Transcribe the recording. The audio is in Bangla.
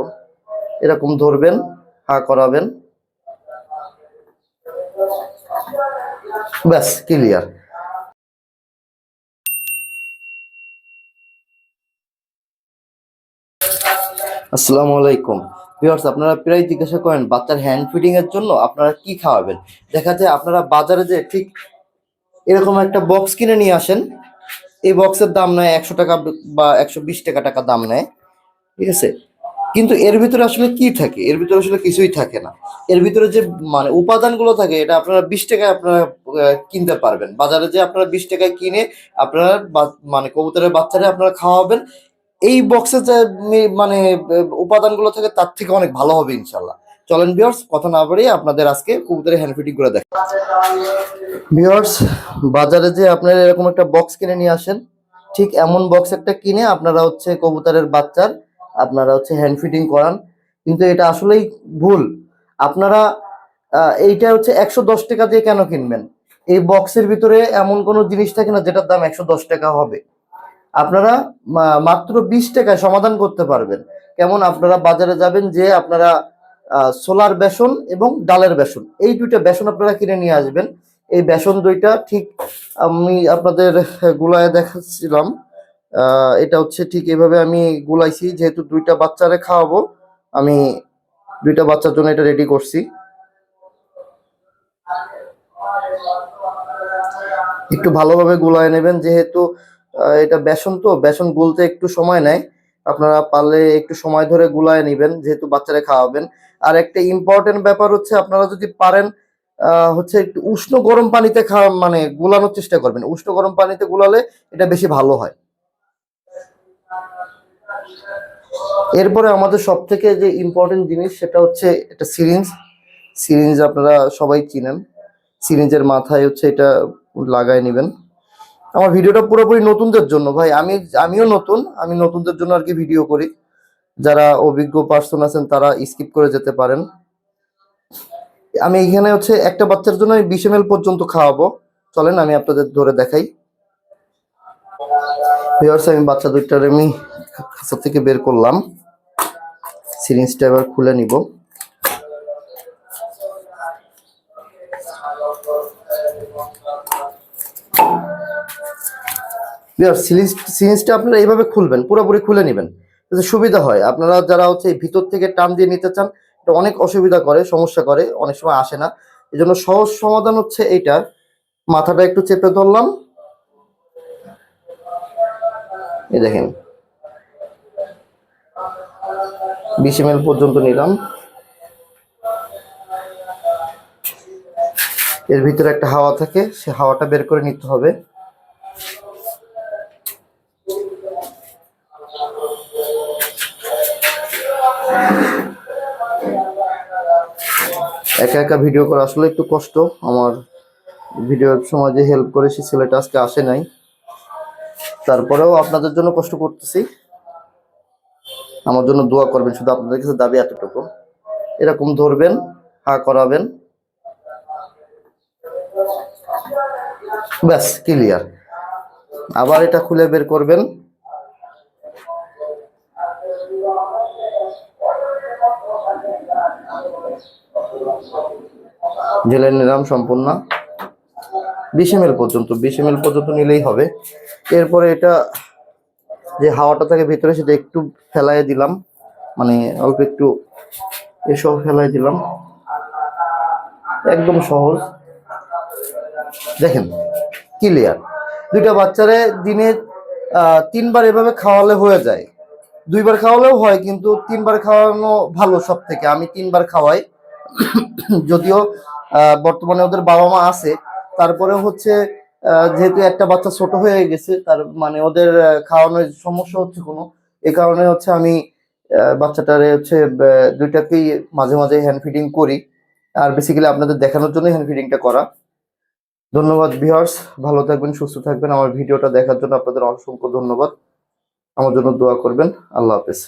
এতটুকু এরকম ধরবেন, হা করাবেন। ব্যাস ক্লিয়ার আসসালামু আলাইকুম। ভিউয়ার্স, আপনারা প্রায় জিজ্ঞাসা করেন, বাচ্চার হ্যান্ড ফিডিং এর জন্য আপনারা কি খাওয়াবেন? দেখা যায় আপনারা বাজারে যে ঠিক এরকম একটা বক্স কিনে নিয়ে আসেন, এই বক্সের দাম নেয় একশো টাকা বা একশো বিশ টাকা টাকা দাম নেয়। ঠিক আছে? কিন্তু এর ভিতরে আসলে কি থাকে? এর ভিতরে আসলে কিছুই থাকে না। এর ভিতরে যে মানে উপাদানগুলো থাকে, এটা আপনারা বিশ টাকায় আপনারা কিনতে পারবেন। বাজারে যে আপনারা বিশ টাকায় কিনে আপনারা মানে কবুতরের বাচ্চারা আপনারা খাওয়াবেন, এই বক্সে যে মানে উপাদানগুলো থাকে, তার থেকে অনেক ভালো হবে ইনশাল্লাহ চলেন ভিওর্স কথা না বাড়িয়ে আপনাদের আজকে কবুতরের হ্যান্ড ফিটিং করে দেখ ভিওর্স বাজারে যে আপনারা এরকম একটা বক্স কিনে নিয়ে আসেন, ঠিক এমন বক্স একটা কিনে আপনারা হচ্ছে কবুতরের বাচ্চার আপনারা হচ্ছে হ্যান্ড ফিটিং করান। কিন্তু এটা আসলেই ভুল। আপনারা এইটা হচ্ছে একশো দশ টাকা দিয়ে কেন কিনবেন? এই বক্সের ভিতরে এমন কোনো জিনিস থাকে না যেটার দাম একশো দশ টাকা হবে। আপনারা মাত্র বিশ টাকায় সমাধান করতে পারবেন। কেমন? আপনারা বাজারে যাবেন যে আপনারা সোলার বেসন এবং ডালের বেসন। এই দুইটা বেসন আপনারা কিনে নিয়ে আসবেন। এই বেসন দুইটা ঠিক আমি আপনাদের, গুলায় দেখাচ্ছিলাম। এটা হচ্ছে ঠিক এইভাবে আমি গুলাইছি, যেহেতু দুইটা বাচ্চারে খাওয়াবো, আমি দুইটা বাচ্চার জন্য এটা রেডি করছি। একটু ভালোভাবে গুলায় নেবেন, যেহেতু এটা বেসন তো, বেসন গুলতে একটু সময় নেয়। আপনারা পারলে একটু সময় ধরে গুলায় নেবেন, যেহেতু বাচ্চারা খাওয়াবেন। আর একটা ইম্পর্টেন্ট ব্যাপার হচ্ছে, আপনারা যদি পারেন হচ্ছে একটু উষ্ণ গরম পানিতে খাওয়া মানে গুলানোর চেষ্টা করবেন। উষ্ণ গরম পানিতে গুলালে এটা বেশি ভালো হয়। এরপরে আমাদের সব থেকে যে ইম্পর্টেন্ট জিনিস সেটা হচ্ছে এটা সিরিঞ্জ সিরিঞ্জ আপনারা সবাই চিনেন। সিরিঞ্জের মাথায় হচ্ছে এটা লাগায় নেবেন। আমার ভিডিওটা পুরোপুরি নতুনদের জন্য। ভাই, আমি, আমিও নতুন। আমি নতুনদের জন্য আর কি ভিডিও করি। যারা অভিজ্ঞ পার্সন আছেন, তারা স্কিপ করে যেতে পারেন। আমি এখানে হচ্ছে একটা বাচ্চার জন্য আমি বিশ এম পর্যন্ত খাওয়াবো। চলেন, আমি আপনাদের ধরে দেখাই। আমি বাচ্চা দুইটার আমি থেকে বের করলাম। সিরিঞ্জটা এবার খুলে নিব। সিরিঞ্জটা আপনারা এইভাবে খুলবেন, পুরোপুরি খুলে নেবেন। সুবিধা হয়। আপনারা যারা হচ্ছে ভিতর থেকে টান দিয়ে নিতে চান, এটা অনেক অসুবিধা করে, সমস্যা করে, অনেক সময় আসে না। এই জন্য সহজ সমাধান হচ্ছে এইটা। মাথাটা একটু চেপে ধরলাম। দেখেন। বিশ এম পর্যন্ত নিলাম। এর ভিতরে একটা হাওয়া থাকে, সে হাওয়াটা বের করে নিতে হবে। একা একা ভিডিও করা আসলে একটু কষ্ট। আমার ভিডিও সময় যে হেল্প করে সে ছেলেটা আজকে আসে নাই। তারপরেও আপনাদের জন্য কষ্ট করতেছি। আমার জন্য দোয়া করবেন, শুধু আপনাদের কাছে দাবি এতটুকু। এরকম ধরবেন, হা করাবেন। ব্যাস ক্লিয়ার আবার এটা খুলে বের করবেন। ঢেলে নিলাম সম্পূর্ণ। বিশ এম পর্যন্ত, বিশ এম পর্যন্ত নিলেই হবে। এরপরে এটা যে হাওয়াটা থাকে ভিতরে সেটা একটু ফেলাই দিলাম। মানে অল্প একটু এসব ফেলাই দিলাম। একদম সহজ। দেখেন ক্লিয়ার দুইটা বাচ্চারে দিনে তিনবার এভাবে খাওয়ালে হয়ে যায়। দুইবার খাওয়ালেও হয়, কিন্তু তিনবার খাওয়ানো ভালো সব থেকে আমি তিনবার খাওয়াই। যদিও বর্তমানে ওদের বাবা মা আছে। তারপরে হচ্ছে যেহেতু একটা বাচ্চা ছোট হয়ে গেছে, তার মানে ওদের খাওয়ানোর সমস্যা হচ্ছে কোনো। এ কারণে হচ্ছে আমি বাচ্চাটারে হচ্ছে দুইটাকেই মাঝে মাঝে হ্যান্ড ফিডিং করি। আর বেসিক্যালি আপনাদের দেখানোর জন্য হ্যান্ড ফিডিংটা করা। ধন্যবাদ ভিউয়ার্স ভালো থাকবেন, সুস্থ থাকবেন। আমার ভিডিওটা দেখার জন্য আপনাদের অসংখ্য ধন্যবাদ। আমার জন্য দোয়া করবেন। আল্লাহ হাফেজ।